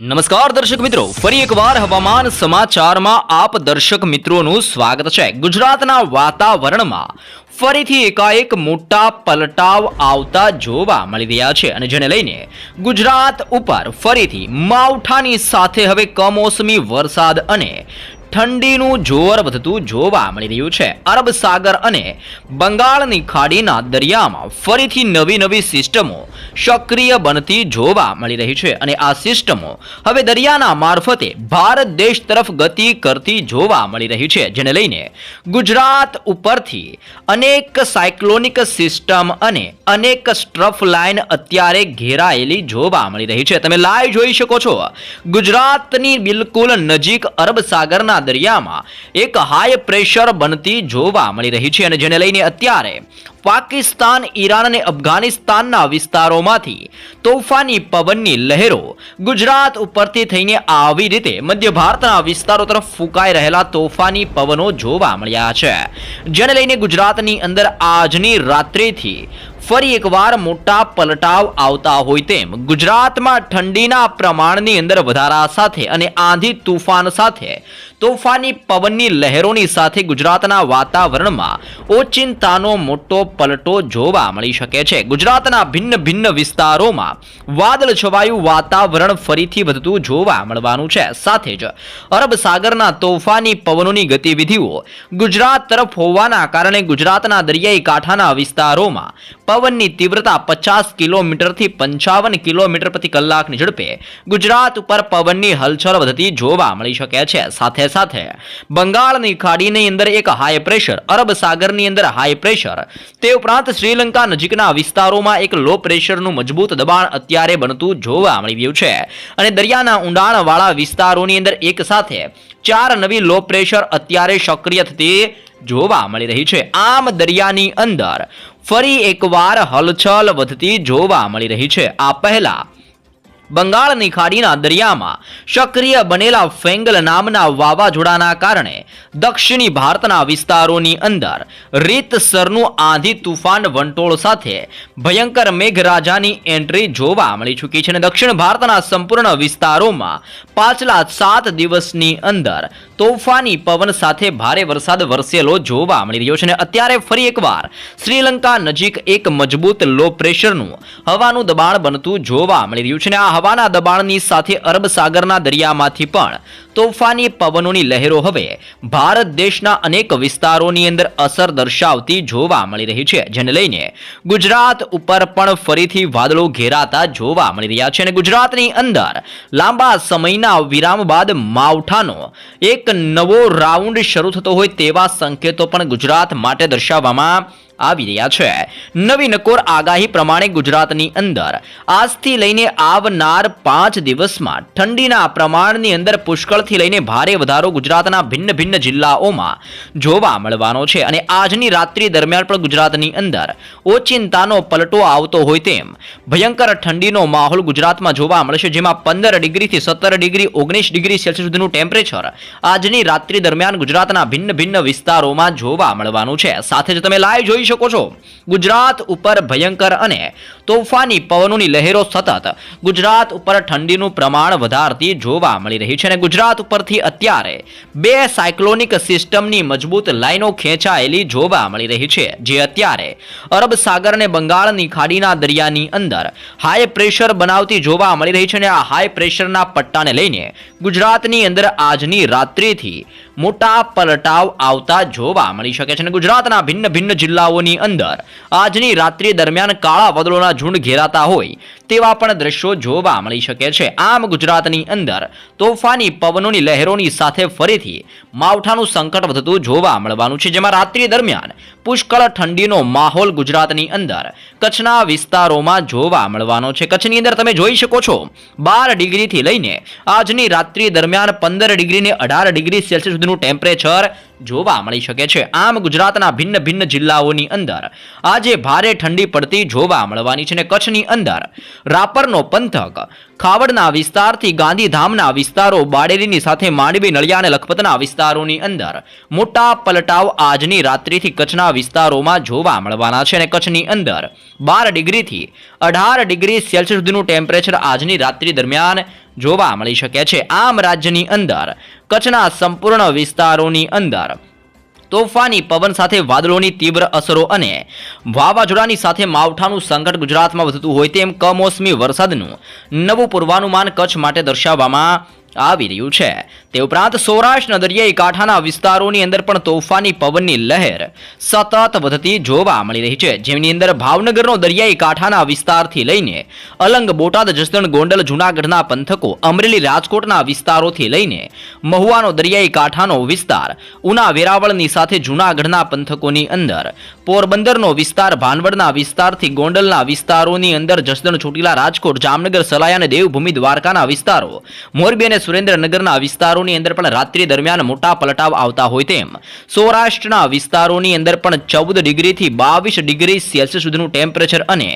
નમસ્કાર દર્શક મિત્રો, ફરી એકવાર હવામાન સમાચારમાં આપ દર્શક મિત્રોનું સ્વાગત છે. ગુજરાતના વાતાવરણમાં ફરીથી એકાએક મોટા પલટાવ આવતા જોવા મળી રહ્યા છે અને જેને લઈને ગુજરાત ઉપર ફરીથી માવઠાની સાથે હવે કમોસમી વરસાદ અને ઠંડીનું જોર વધતું જોવા મળી રહ્યું છે. અરબ સાગર અને બંગાળની ખાડીના દરિયામાં ફરીથી નવી નવી સિસ્ટમો સક્રિય બનતી જોવા મળી રહી છે અને આ સિસ્ટમો હવે દરિયાના મારફતે ભારત દેશ તરફ ગતિ કરતી જોવા મળી રહી છે, જેને લઈને ગુજરાત ઉપરથી અનેક સાયક્લોનિક સિસ્ટમ અને અનેક સ્ટ્રફ લાઇન અત્યારે ઘેરાયેલી જોવા મળી રહી છે. તમે લાઈવ જોઈ શકો છો. ગુજરાતની બિલકુલ નજીક અરબ સાગરના દરિયામાં એક હાઈ પ્રેશર બનતી જોવા મળી રહી છે અને જેને લઈને અત્યારે પાકિસ્તાન, ઈરાન અને અફઘાનિસ્તાનના વિસ્તારોમાંથી તોફાની પવનની લહેરો ગુજરાત ઉપરથી થઈને આવી રીતે મધ્ય ભારતના વિસ્તારો તરફ ફૂંકાઈ રહેલા તોફાની પવનો જોવા મળ્યા છે. જેને લઈને ગુજરાતની અંદર આજની રાત્રિથી ફરી એકવાર મોટા પલટાવ આવતા હોય તેમ ગુજરાતમાં ઠંડીના પ્રમાણની અંદર વધારા સાથે અને આંધી તુફાન સાથે તોફાની પવનની લહેરોની સાથે ગુજરાતના વાતાવરણમાં ઓચિંતાનો મોટો પલટો જોવા મળી શકે છે. ગુજરાતના ભિન્ન ભિન્ન વિસ્તારોમાં વાદળ છવાયું વાતાવરણ ફરીથી વધતું જોવા મળવાનું છે. સાથે જ અરબ સાગરના તોફાની પવનોની ગતિવિધિઓ ગુજરાત તરફ હોવાના કારણે ગુજરાતના દરિયાઈ કાંઠાના વિસ્તારોમાં પવનની તીવ્રતા પચાસ કિલોમીટરથી પંચાવન કિલોમીટર પ્રતિ કલાકની ઝડપે ગુજરાત ઉપર પવનની હલચલ વધતી જોવા મળી શકે છે. સાથે સાથે બંગાળની ખાડીની અંદર એક હાઈ પ્રેશર અરબ સાગરની અંદર હાઈ પ્રેશર તે ઉપરાંત શ્રીલંકા નજીકના વિસ્તારોમાં એક લો પ્રેશરનું મજબૂત દબાણ અત્યારે બનતું જોવા મળી રહ્યું છે. અને દરિયાના ઊંડાણવાળા વિસ્તારોની અંદર એક સાથે ચાર નવી લો પ્રેશર અત્યારે સક્રિય થતી જોવા મળી રહી છે. આમ દરિયાની અંદર ફરી એકવાર હલચલ વધતી જોવા મળી રહી છે. આ પહેલા બંગાળની ખાડીના દરિયામાં સક્રિય બનેલા ફેંગલ નામના વાવાઝોડાના કારણે દક્ષિણી ભારતના વિસ્તારોની અંદર રીતસરનું આંધી તુફાન વંટોળ સાથે ભયંકર મેઘરાજાની એન્ટ્રી જોવા મળી ચૂકી છે અને દક્ષિણ ભારતના સંપૂર્ણ વિસ્તારોમાં પાછલા સાત દિવસની અંદર તોફાની પવન સાથે ભારે વરસાદ વરસેલો જોવા મળી રહ્યો છે અને અત્યારે ફરી એકવાર શ્રીલંકા નજીક એક મજબૂત લો પ્રેશરનું હવાનું દબાણ બનતું જોવા મળી રહ્યું છે આ હવાના દબાણની સાથે અરબ સાગરના દરિયામાંથી પણ તોફાની પવનોની લહેરો હવે ભારત દેશના અનેક વિસ્તારોની અંદર અસર દર્શાવતી જોવા મળી રહી છે, જેને લઈને ગુજરાત ઉપર પણ ફરીથી વાદળો ઘેરાતા જોવા મળી રહ્યા છે. અને ગુજરાતની અંદર લાંબા સમયના વિરામ બાદ માવઠાનો એક નવો રાઉન્ડ શરૂ થતો હોય તેવા સંકેતો પણ ગુજરાત માટે દર્શાવવામાં આવી રહ્યા છે. નવી નકોર આગાહી પ્રમાણે ગુજરાતની અંદર આજથી લઈને આવનાર પાંચ દિવસમાં ઠંડીના પ્રમાણની અંદર પુષ્કળથી લઈને ભારે વધારો ગુજરાતના ભિન્ન ભિન્ન જિલ્લાઓમાં જોવા મળવાનો છે. અને આજની રાત્રિ દરમિયાન પણ ગુજરાતની અંદર ઓચિંતાનો પલટો આવતો હોય તેમ ભયંકર ઠંડીનો માહોલ ગુજરાતમાં જોવા મળશે જેમાં પંદર ડિગ્રીથી સત્તર ડિગ્રી, ઓગણીસ ડિગ્રી સેલ્સિયસ સુધીનું ટેમ્પરેચર આજની રાત્રિ દરમિયાન ગુજરાતના ભિન્ન ભિન્ન વિસ્તારોમાં જોવા મળવાનું છે. સાથે જ તમે લાઈવ જોઈ શકો છો. ગુજરાત ઉપર ભયંકર અને તોફાની પવનોની લહેરો સતત. ગુજરાત ઉપર ઠંડીનું પ્રમાણ વધારતી જોવા મળી રહી છે અને ગુજરાત ઉપરથી અત્યારે બે સાયક્લોનિક સિસ્ટમની મજબૂત લાઈનો ખેંચાયેલી જોવા મળી રહી છે. જે અત્યારે અરબ સાગર અને બંગાળની ખાડીના દરિયાની અંદર હાઈ પ્રેશર બનાવતી જોવા મળી રહી છે અને આ હાઈ પ્રેશરના પટ્ટાને લઈને ગુજરાતની અંદર આજની રાત્રિથી મોટા પલટાવ આવતા જોવા મળી શકે છે અને ગુજરાતના ભિન્ન ભિન્ન જિલ્લાઓની અંદર આજની રાત્રિ દરમિયાન કાળા વાદળોના ઝુંડ ઘેરાતા હોય તેવા પણ દ્રશ્યો જોવા મળી શકે છે. આમ ગુજરાતની અંદર તોફાની પવનોની લહેરોની સાથે ફરીથી માવઠાનું સંકટ વધતું જોવા મળવાનું છે. જેમાં રાત્રિ દરમિયાન પુષ્કળ ઠંડીનો માહોલ ગુજરાતની અંદર. કચ્છના વિસ્તારોમાં જોવા મળવાનો છે. કચ્છની અંદર તમે જોઈ શકો છો, બાર ડિગ્રીથી લઈને આજની રાત્રિ દરમિયાન પંદર ડિગ્રીને અઢાર ડિગ્રી સેલ્સિયસ સુધીનું ટેમ્પરેચર જોવા મળી શકે છે. આમ ગુજરાતના ભિન્ન ભિન્ન જિલ્લાઓની અંદર આજે ભારે ઠંડી પડતી જોવા મળવાની છે અને કચ્છની અંદર રાપરનો પંથક, ખાવડના વિસ્તારથી ગાંધીધામના વિસ્તારો બાડેલીની સાથે માંડવી, નળિયા અને લખપતના વિસ્તારોની અંદર મોટા પલટાવ આજની રાત્રિથી કચ્છના વિસ્તારોમાં જોવા મળવાના છે અને કચ્છની અંદર બાર ડિગ્રીથી અઢાર ડિગ્રી સેલ્સિયસ સુધીનું ટેમ્પરેચર આજની રાત્રિ દરમિયાન જોવા મળી શકે છે આમ રાજ્યની અંદર, કચ્છના સંપૂર્ણ વિસ્તારોની અંદર તોફાની પવન સાથે વાદળોની તીવ્ર અસરો અને વાવાઝોડાની સાથે માવઠાનું સંકટ ગુજરાતમાં વધતું હોય તેમ કમોસમી વરસાદનું નવું પૂર્વાનુમાન કચ્છ માટે દર્શાવવામાં આવી રહ્યું છે. તે ઉપરાંત સૌરાષ્ટ્રના દરિયાઈ કાંઠાના વિસ્તારોની અંદર પણ તોફાની પવનની લહેર સતત વધતી જોવા મળી રહી છે. જેની અંદર ભાવનગરનો દરિયાઈ કાંઠાના વિસ્તારથી લઈને અલંગ બોટાદ, જસદણ, ગોંડલ, જૂનાગઢના પંથકો, અમરેલી, રાજકોટના વિસ્તારોથી લઈને મહુવાનો દરિયાઈ કાંઠાનો વિસ્તાર, ઉના વેરાવળની સાથે જૂનાગઢના પંથકોની અંદર પોરબંદરનો વિસ્તાર ભાનવડના વિસ્તારથી ગોંડલના વિસ્તારોની અંદર જસદણ ચોટીલા રાજકોટ, જામનગર સલાયા અને દેવભૂમિ દ્વારકાના વિસ્તારો. મોરબી અને સુરેન્દ્રનગરના વિસ્તારોની અંદર પણ રાત્રિ દરમિયાન મોટા પલટાવ આવતા હોય તેમ. સૌરાષ્ટ્રના વિસ્તારોની અંદર પણ ચૌદ ડિગ્રીથી બાવીસ ડિગ્રી સેલ્સિયસ સુધીનું ટેમ્પરેચર અને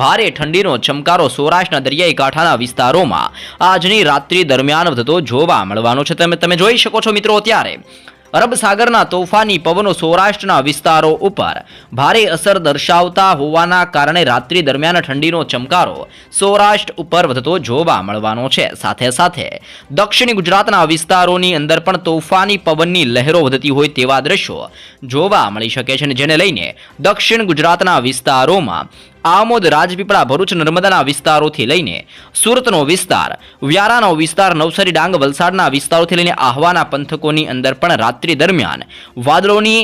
ભારે ઠંડીનો ચમકારો સૌરાષ્ટ્રના દરિયાઈ કાંઠાના વિસ્તારોમાં આજની રાત્રિ દરમિયાન થતો જોવા મળવાનો છે. તમે તમે જોઈ શકો છો મિત્રો ત્યારે અરબ સાગરના તોફાની પવનો સૌરાષ્ટ્રના વિસ્તારો ઉપર. ભારે અસર દર્શાવતા હોવાના કારણે રાત્રિ દરમિયાન ઠંડીનો ચમકારો સૌરાષ્ટ્ર ઉપર વધતો જોવા મળવાનો છે. સાથે સાથે દક્ષિણ ગુજરાતના વિસ્તારોની અંદર પણ તોફાની પવનની લહેરો વધતી હોય તેવા દ્રશ્યો જોવા મળી શકે છે જેને લઈને દક્ષિણ ગુજરાતના વિસ્તારોમાં આમોદ રાજપીપળા ભરૂચ નર્મદાના વિસ્તારોથી લઈને સુરતનો વિસ્તાર, વ્યારાનો વિસ્તાર, નવસારી ડાંગ વલસાડના વિસ્તારોથી લઈને આહવાના પંથકોની અંદર પણ રાત્રિ દરમિયાન વાદળોની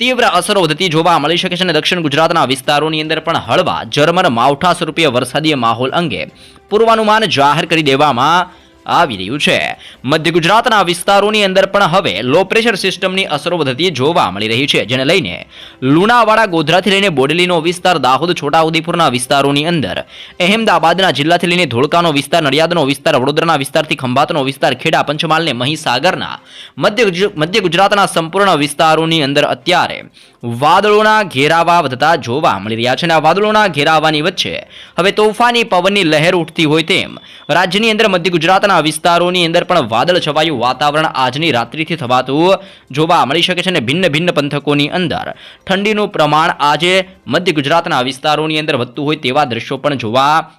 તીવ્ર અસરો વધતી જોવા મળી શકે છે અને દક્ષિણ ગુજરાતના વિસ્તારોની અંદર પણ હળવા જર્મન માવઠા સ્વરૂપે વરસાદી માહોલ અંગે પૂર્વાનુમાન જાહેર કરી દેવામાં આવી રહ્યું છે. મધ્ય ગુજરાતના વિસ્તારોની અંદર પણ હવે લો પ્રેશર સિસ્ટમની અસરો વધતી જોવા મળી રહી છે, જેને લઈને લુણાવાડા, ગોધરાથી લઈને બોડેલીનો વિસ્તાર, દાહોદ, છોટાઉદેપુરના વિસ્તારોની અંદર, અહેમદાબાદના જિલ્લાથી લઈને ધોળકાનો વિસ્તાર, નડિયાદનો વિસ્તાર, વડોદરાના વિસ્તારથી ખંભાતનો વિસ્તાર, ખેડા, પંચમહાલને મહીસાગરના મધ્ય મધ્ય ગુજરાતના સંપૂર્ણ વિસ્તારોની અંદર અત્યારે વાદળોના ઘેરાવા વધતા જોવા મળી રહ્યા છે અને આ વાદળોના ઘેરાવાની વચ્ચે હવે તોફાની પવનની લહેર ઉઠતી હોય તેમ રાજ્યની અંદર મધ્ય ગુજરાતના વિસ્તારોની અંદર પણ વાદળ છવાયું વાતાવરણ આજની રાત્રિથી થવાતું જોવા મળી શકે છે અને ભિન્ન ભિન્ન પંથકોની અંદર. ઠંડીનું પ્રમાણ આજે મધ્ય ગુજરાતના વિસ્તારોની અંદર વધતું હોય તેવા દ્રશ્યો પણ જોવા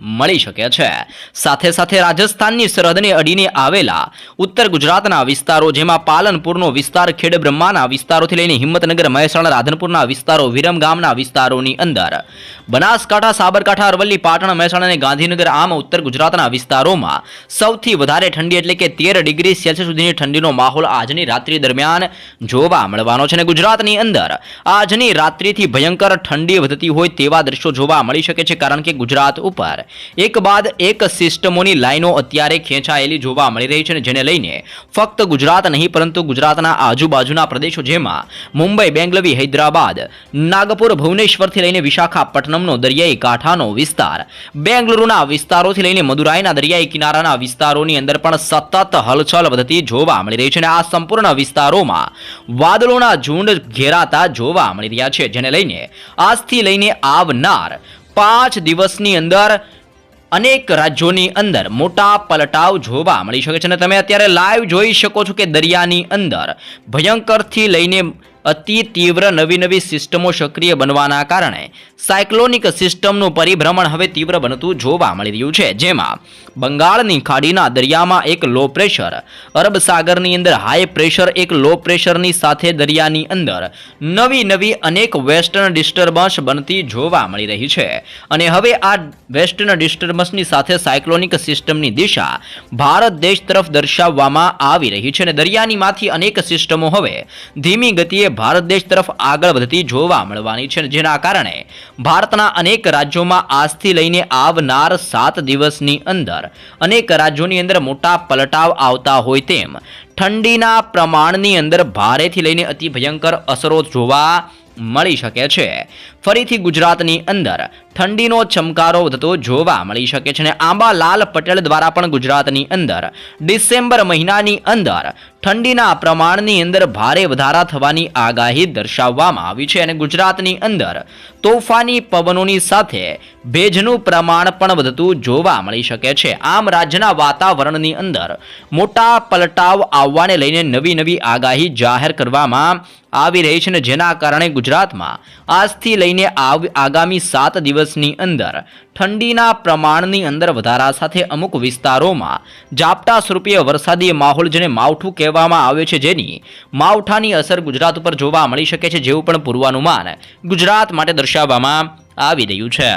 મળી શકે છે. સાથે સાથે રાજસ્થાનની સરહદને અડીને આવેલા ઉત્તર ગુજરાતના વિસ્તારો, જેમાં પાલનપુરનો વિસ્તાર, ખેડ બ્રહ્માના વિસ્તારોથી લઈને હિંમતનગર, મહેસાણા, રાધનપુરના વિસ્તારો, વિરમ ગામના વિસ્તારોની અંદર બનાસકાંઠા, સાબરકાંઠા, અરવલ્લી, પાટણ, મહેસાણા અને ગાંધીનગર આમ ઉત્તર ગુજરાતના વિસ્તારોમાં સૌથી વધારે ઠંડી એટલે કે તેર ડિગ્રી સેલ્સિયસ સુધીની ઠંડીનો માહોલ આજની રાત્રિ દરમિયાન જોવા મળવાનો છે. અને ગુજરાતની અંદર આજની રાત્રિથી ભયંકર ઠંડી વધતી હોય તેવા દ્રશ્યો જોવા મળી શકે છે, કારણ કે ગુજરાત ઉપર એક બાદ એક સિસ્ટમોની લાઈનો અત્યારે ખેંચાયેલી જોવા મળી રહી છે જેને લઈને ફક્ત ગુજરાત નહીં, પરંતુ ગુજરાતના આજુબાજુના પ્રદેશો જેમાં મુંબઈ, બેંગલવી, હૈદરાબાદ, નાગપુર, ભુવનેશ્વરથી લઈને વિશાખાપટ્ટનમનો દરિયાઈ કાંઠાનો વિસ્તાર, બેંગલુરુના વિસ્તારોથી લઈને મદુરાઈના દરિયાઈ કિનારાના વિસ્તારોની અંદર પણ સતત હલચલ વધતી જોવા મળી રહી છે અને આ સંપૂર્ણ વિસ્તારોમાં વાદળોના ઝુંડ ઘેરાતા જોવા મળી રહ્યા છે, જેને લઈને આજથી લઈને આવનાર પાંચ દિવસની અંદર અનેક રાજ્યોની અંદર મોટા પલટાવ જોવા મળી શકે છે અને તમે અત્યારે લાઈવ જોઈ શકો છો કે દરિયાની અંદર ભયંકરથી લઈને અતિ તીવ્ર નવી નવી સિસ્ટમો સક્રિય બનવાના કારણે સાયક્લોનિક સિસ્ટમનું પરિભ્રમણ હવે તીવ્ર બનતું જોવા મળી રહ્યું છે. જેમાં બંગાળની ખાડીના દરિયામાં એક લો પ્રેશર, અરબ સાગરની અંદર હાઈ પ્રેશર, એક લો પ્રેશરની સાથે દરિયાની અંદર નવી નવી અનેક વેસ્ટર્ન ડિસ્ટર્બન્સ બનતી જોવા મળી રહી છે. અને હવે આ વેસ્ટર્ન ડિસ્ટર્બન્સની સાથે સાયક્લોનિક સિસ્ટમની દિશા ભારત દેશ તરફ દર્શાવવામાં આવી રહી છે અને દરિયાનીમાંથી અનેક સિસ્ટમો હવે ધીમી ગતિએ ભારત દેશ તરફ આગળ વધતી જોવા મળવાની છે જેના કારણે ભારતના અનેક રાજ્યોમાં આજથી લઈને આવનાર સાત દિવસની અંદર અનેક રાજ્યોની અંદર મોટા પલટાવ આવતા હોય તેમ ઠંડીના પ્રમાણની અંદર ભારેથી લઈને અતિ ભયંકર અસરો જોવા મળી શકે છે. ફરીથી ગુજરાતની અંદર ઠંડીનો ચમકારો વધતો જોવા મળી શકે છે અને આંબાલાલ પટેલ દ્વારા પણ ગુજરાતની અંદર ડિસેમ્બર મહિનાની અંદર ઠંડીના પ્રમાણની અંદર ભારે વધારા થવાની આગાહી દર્શાવવામાં આવી છે અને ગુજરાતની અંદર તોફાની પવનોની સાથે ભેજનું પ્રમાણ પણ વધતું જોવા મળી શકે છે. આમ રાજ્યના વાતાવરણની અંદર મોટા પલટાવ આવવાને લઈને નવી નવી આગાહી જાહેર કરવામાં આવી રહી છે અને જેના કારણે ગુજરાતમાં આજથી લઈને આગામી સાત દિવસની અંદર ઠંડીના પ્રમાણની અંદર વધારા સાથે અમુક વિસ્તારોમાં ઝાપટા સ્વરૂપે વરસાદી માહોલ જેને માવઠું કહેવામાં આવે છે જેની માવઠાની અસર ગુજરાત ઉપર જોવા મળી શકે છે, જેવું પણ પૂર્વાનુમાન ગુજરાત માટે દર્શાવવામાં આવી રહ્યું છે.